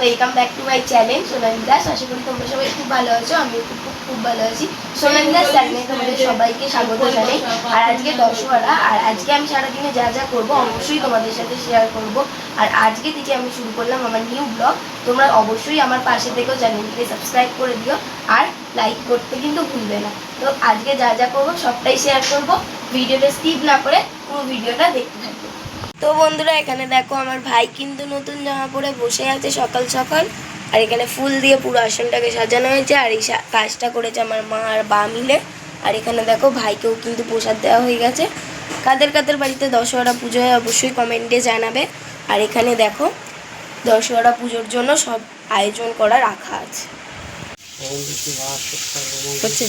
Welcome back to my channel Sonali Das আশা করি তোমরা সবাই খুব ভালো আছো আমি খুব খুব খুব ভালো আছি। সোনালি দাস চ্যানেলে তোমাদের সবাইকে স্বাগত জানাই। আর আজকে দশহরা, আর আজকে আমি সারাদিনে যা যা করব অবশ্যই তোমাদের সাথে শেয়ার করব। আর আজকে থেকে আমি শুরু করলাম আমার নিউ ব্লগ তোমরা অবশ্যই আমার পাশে থেকেও চ্যানেলটিকে সাবস্ক্রাইব করে দিও। আর লাইক করতে কিন্তু ভুলবে না। তো আজকে যা যা করব সবটাই শেয়ার করব। ভিডিওটা স্কিপ না করে পুরো ভিডিওটা দেখতে থাকবে তো বন্ধুরা এখানে দেখো আমার ভাই কিন্তু নতুন জামা পরে বসে আছে সকাল সকাল। আর এখানে ফুল দিয়ে পুরো আসনটাকে সাজানো হয়েছে আর এই সা- কাজটা করেছে আমার মা আর বা মিলে। আর এখানে দেখো ভাইকেও কিন্তু প্রসাদ দেওয়া হয়ে গেছে। কাদের কাদের বাড়িতে দশহরা পুজো হয় অবশ্যই কমেন্টে জানাবে। আর এখানে দেখো দশহরা পুজোর জন্য সব আয়োজন করা রাখা আছে। হচ্ছে?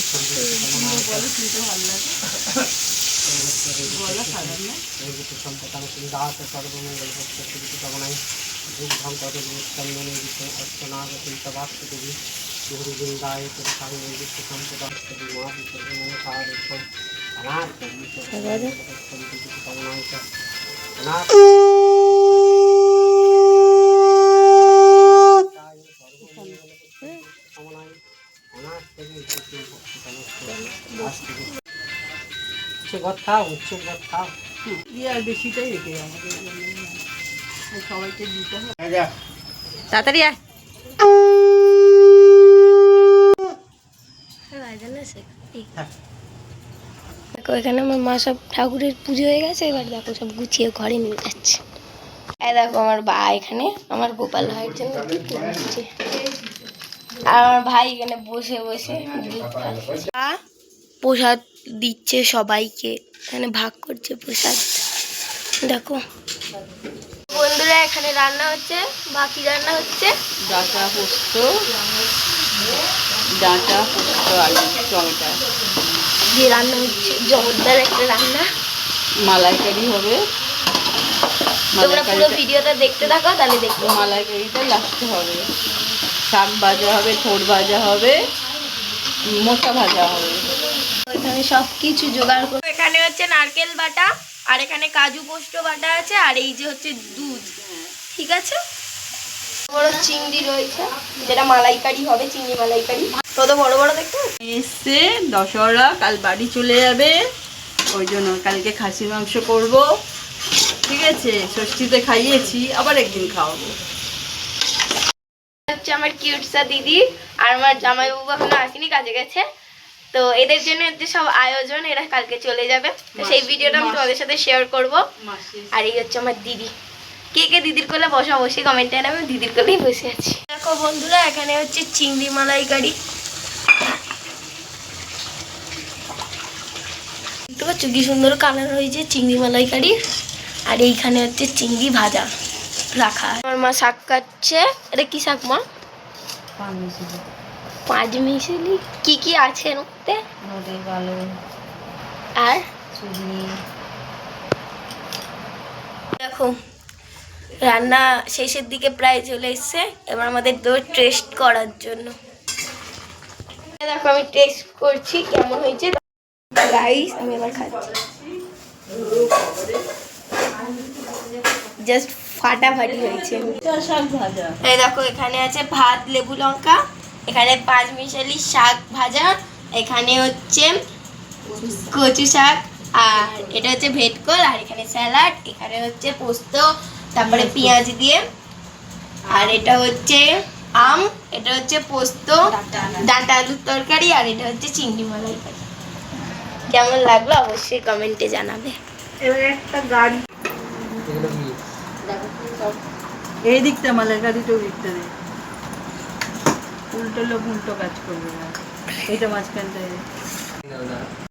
দাস সর্বমঙ্গল কামনায় ধূমধাম কত চন্দনে অর্চনাগতি তবাস্ত দেবী গুরুবৃন্দায় পুরুষাঙ্গে বিশ্ব সম্পদাস্ত মহাবিশ্ব কামনায় উচ্চ ভাত খাও। দিয়ে আর বেশিটাই রেখে আমাদের সবাইকে দিতে হবে। তাড়াতাড়ি আয়। হ্যাঁ। দেখো এখানে আমার মা সব ঠাকুরের পুজো হয়ে গেছে এবার দেখো সব গুছিয়ে ঘরে নিয়ে যাচ্ছে। এই দেখো আমার বা এখানে আমার গোপাল ভাইয়ের জন্য আর আমার ভাই এখানে বসে বসে প্রসাদ দিচ্ছে সবাইকে। এখানে ভাগ করছে প্রসাদ। দেখো। বন্ধুরা এখানে রান্না হচ্ছে বাকি রান্না হচ্ছে। ডাঁটা পোস্ত ডাঁটা পোস্ত আলু টমেটো। যে রান্না হচ্ছে জমদার একটা রান্না। মালাইকারি হবে। তোমরা পুরো ভিডিওটা দেখতে থাকো তাহলে দেখবে মালাইকারিটা লাস্টে হবে। শাক ভাজা হবে ঠোঁট ভাজা হবে মোচা ভাজা হবে। এখানে সব কিছু জোগাড় করব এখানে হচ্ছে নারকেল বাটা আর এখানে কাজু পোস্ত বাটা আছে আর এই যে হচ্ছে দুধ। ঠিক আছে? বড় চিংড়ি রয়েছে যেটা মালাইকারি হবে চিংড়ি মালাইকারি। কত বড় বড় দেখতে? এসছে দশহরা কাল বাড়ি চলে যাবে। ওই জন্য কালকে খাসি মাংস করব। ঠিক আছে ষষ্ঠীতে খাইয়েছি আবার একদিন খাওয়াবো। হচ্ছে আমার কিউটসা দিদি আর আমার জামাইবাবু এখনও আসেনি কাজে গেছে। তো এদের জন্য হচ্ছে সব আয়োজন এরা কালকে চলে যাবে। তো সেই ভিডিওটা আমি তোমাদের সাথে শেয়ার করব। আর এই হচ্ছে আমার দিদি। কে কে দিদির কোলে বসা অবশ্যই কমেন্টে আমি দিদির কোলেই বসে আছি। দেখো বন্ধুরা এখানে হচ্ছে চিংড়ি মালাইকারি দেখতে পাচ্ছ কি সুন্দর কালার হয়েছে চিংড়ি মালাইকারি আর এইখানে হচ্ছে চিংড়ি ভাজা রাখা। আমার মা শাক কাটছে। এটা কি শাক মা? পাঁচ মিশালি কি কি আছে এর মধ্যে? আর? দেখো রান্না শেষের দিকে প্রায় চলে এসছে। এবার আমাদের দো টেস্ট করার জন্য। দেখো আমি টেস্ট করছি কেমন হয়েছে। গাইস আমি এবার খাচ্ছি। জাস্ট ফাটাফাটি হয়েছে। এই দেখো এখানে আছে ভাত লেবু লঙ্কা। এখানে পাঁচ মিশালি শাক ভাজা এখানে হচ্ছে কচু শাক আর এটা হচ্ছে ভেটকল আর এখানে স্যালাড এখানে হচ্ছে পোস্ত তারপরে পেঁয়াজ দিয়ে আর এটা হচ্ছে আম এটা হচ্ছে পোস্ত ডাঁটা। আলুর তরকারি আর এটা হচ্ছে চিংড়ি মালাইকারি কেমন লাগল অবশ্যই কমেন্টে জানাবে। এবার একটা গাড়ি এগুলো এই দিকটা মালাইকারিটা ওই দিকটা দে। উল্টো লোক উল্টো কাজ করবে না এইটা মাঝখানটায়।